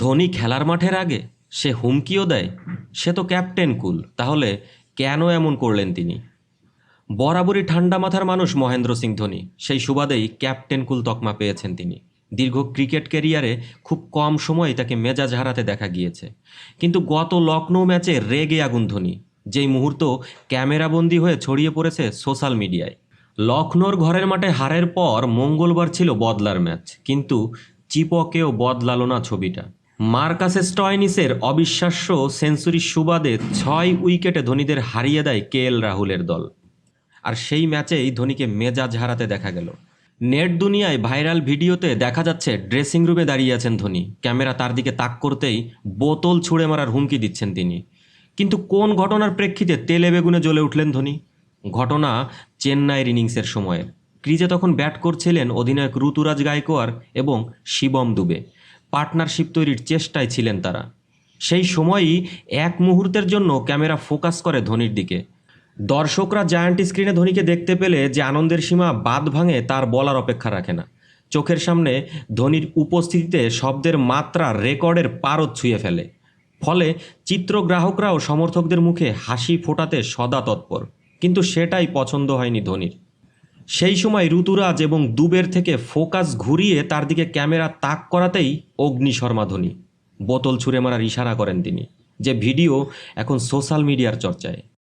ধোনি খেলার মাঠের আগে সে হুমকিও দেয়, সে তো ক্যাপ্টেন কুল, তাহলে কেন এমন করলেন তিনি? বরাবরই ঠান্ডা মাথার মানুষ মহেন্দ্র সিং ধোনি, সেই সুবাদেই ক্যাপ্টেন কুল তকমা পেয়েছেন তিনি। দীর্ঘ ক্রিকেট ক্যারিয়ারে খুব কম সময় তাকে মেজাজ হারাতে দেখা গিয়েছে। কিন্তু গত লখনৌ ম্যাচে রেগে আগুন ধোনি, যেই মুহূর্ত ক্যামেরাবন্দি হয়ে ছড়িয়ে পড়েছে সোশ্যাল মিডিয়ায়। লখনৌর ঘরের মাঠে হারের পর মঙ্গলবার ছিল বদলার ম্যাচ, কিন্তু চিপকেও বদলালো না ছবিটা। মার্কাসে স্টয়নিসের অবিশ্বাস্য সেঞ্চুরির সুবাদে ছয় উইকেটে ধোনিদের হারিয়ে দেয় কে এল রাহুলের দল। আর সেই ম্যাচেই ধোনিকে মেজাজ হারাতে দেখা গেল। নেট দুনিয়ায় ভাইরাল ভিডিওতে দেখা যাচ্ছে, ড্রেসিং রুমে দাঁড়িয়ে আছেন ধোনি। ক্যামেরা তার দিকে তাক করতেই বোতল ছুঁড়ে মারার হুমকি দিচ্ছেন তিনি। কিন্তু কোন ঘটনার প্রেক্ষিতে তেলে বেগুনে জ্বলে উঠলেন ধোনি? ঘটনা চেন্নাইয়ের ইনিংসের সময়ের ক্রিজে তখন ব্যাট করছিলেন অধিনায়ক ঋতুরাজ গায়কোয়ার এবং শিবম দুবে। পার্টনারশিপ তৈরির চেষ্টায় ছিলেন তারা। সেই সময়ই এক মুহূর্তের জন্য ক্যামেরা ফোকাস করে ধোনির দিকে। দর্শকরা জায়ান্ট স্ক্রিনে ধোনিকে দেখতে পেলে যে আনন্দের সীমা বাদ ভাঙে তার বলার অপেক্ষা রাখে না। চোখের সামনে ধোনির উপস্থিতিতে শব্দের মাত্রা রেকর্ডের পারদ ছুঁয়ে ফেলে। ফলে চিত্রগ্রাহকরাও সমর্থকদের মুখে হাসি ফোটাতে সদা তৎপর। কিন্তু সেটাই পছন্দ হয়নি ধোনির। সেই সময় ঋতুরাজ এবং দুবের থেকে ফোকাস ঘুরিয়ে তার দিকে ক্যামেরা তাক করাতেই অগ্নি শর্মাধ্বনি বোতল ছুঁড়ে মারার ইশারা করেন তিনি, যে ভিডিও এখন সোশ্যাল মিডিয়ার চর্চায়।